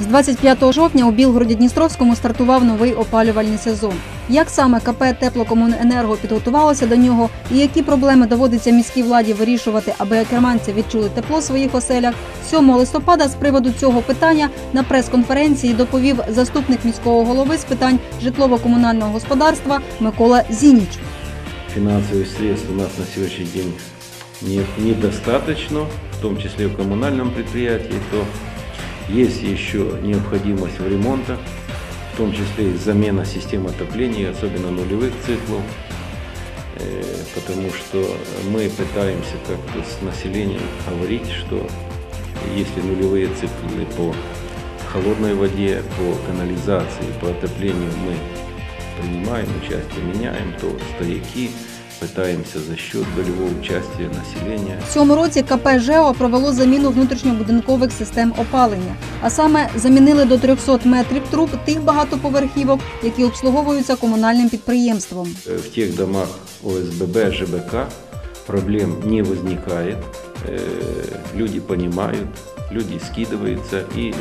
З 25 жовтня у Білгороді-Дністровському стартував новий опалювальний сезон. Як саме КП «Теплокомуненерго» підготувалося до нього і які проблеми доводиться міській владі вирішувати, аби керманці відчули тепло в своїх оселях, 7 листопада з приводу цього питання на прес-конференції доповів заступник міського голови з питань житлово-комунального господарства Микола Зініч. Финансовых средств у нас на сегодняшний день не- недостаточно, в том числе в коммунальном предприятии, то есть еще необходимость в ремонтах, в том числе и замена систем отопления, особенно нулевых циклов, Э, потому что мы пытаемся как-то с населением говорить, что если нулевые циклы по холодной воде, по канализации, по отоплению мы принимаем участие, меняем, то стояки пытаемся за счет долевого участия населения В цьому році КП «ЖЕО» провело заміну внутрішньобудинкових систем опалення, а саме замінили до 300 метрів труб тих багатоповерхівок, які обслуговуються комунальним підприємством. Э, В тех домах ОСББ, ЖБК проблем не возникает. Э, Люди понимают, люди скидываются, и э,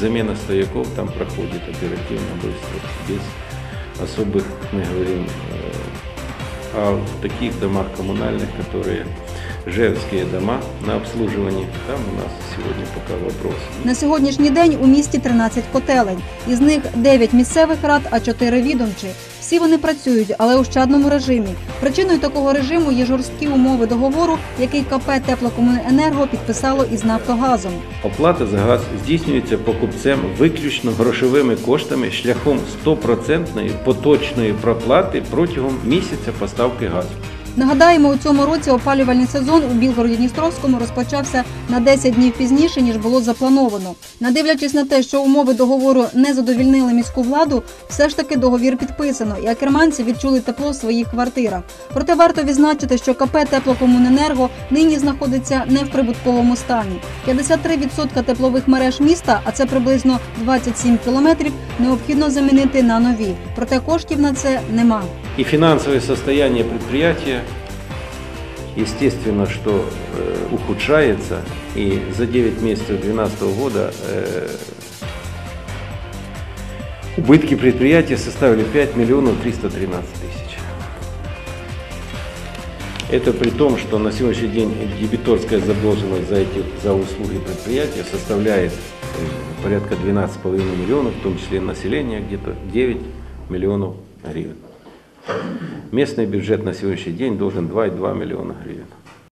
замена стояков там проходит оперативно, быстро, без особых, мы говорим, э, в таких домах коммунальных, которые жевские дома на обслуживании, там у нас сегодня пока вопрос. На сьогоднішній день у місті 13 котелень, із них 9 місцевих рад, а 4 відомчі. Всі вони працюють, але у щадному режимі. Причиною такого режиму є жорсткі умови договору, який КП «Теплокомуненерго» підписало із Нафтогазом. Оплата за газ здійснюється покупцем виключно грошовими коштами шляхом 100% поточної проплати протягом місяця поставки газу. Нагадаємо, у цьому році опалювальний сезон у Білгороді-Дністровському розпочався на 10 днів пізніше, ніж було заплановано. Надивлячись на те, що умови договору не задовільнили міську владу, все ж таки договір підписано, і акерманці відчули тепло в своїх квартирах. Проте варто відзначити, що КП «Теплокомуненерго» нині знаходиться не в прибутковому стані. 53% теплових мереж міста, а це приблизно 27 кілометрів, необхідно замінити на нові. Проте коштів на це нема. И финансовое состояние предприятия, естественно, что э, ухудшается. И за 9 месяцев 2012 года э, убытки предприятия составили 5 миллионов 313 тысяч. Это при том, что на сегодняшний день дебиторская задолженность за, эти, за услуги предприятия составляет э, порядка 12,5 миллионов, в том числе населения где-то 9 миллионов гривен. Местный бюджет на сегодняшний день должен 2,2 миллиона гривен.